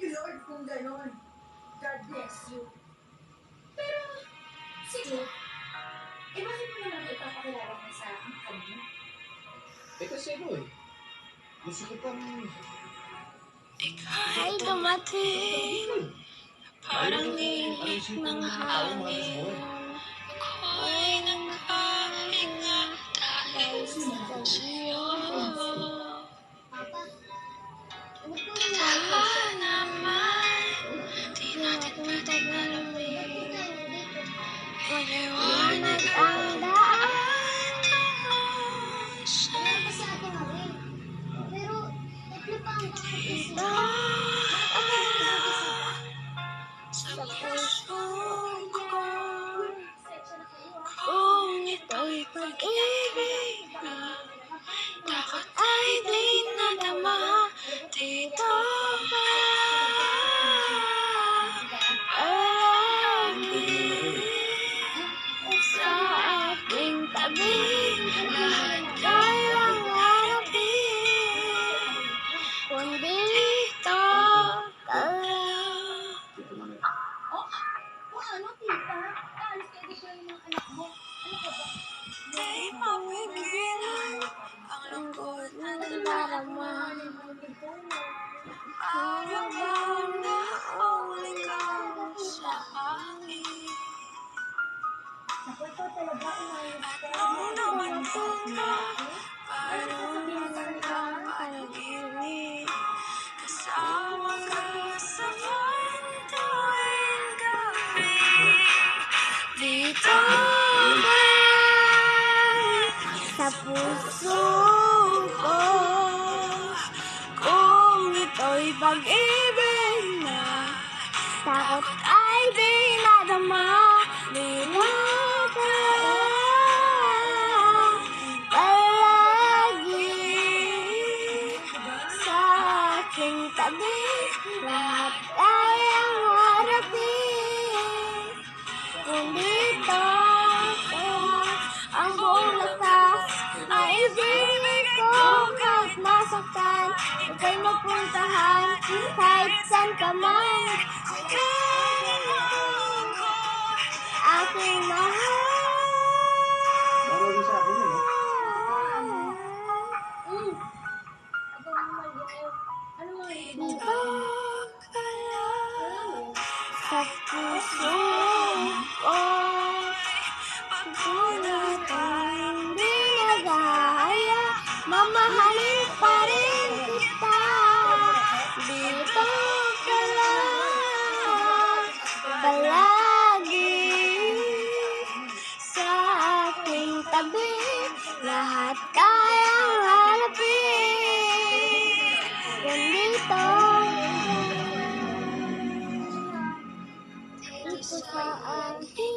you, Lord, kung gano'n. God bless you. Pero, sige. Eh, bakit mo naman ipapakilala mo sa akin kami? Eh kasi ano eh. Gusto ko pang... Ay dumating Parang ihip ng hangin When you ano, tita? Aalis kayo dito yung mga anak mo. Ano ka ba? Di mapigilan ang lungkot na nadarama Para bang pag-ibig na Takot ay di masaktan Ika'y mapuntahan Kahit saan ka man Aking mahal Marami sa akin eh. no? tayong hanapin. Ganito. Ito sa akin.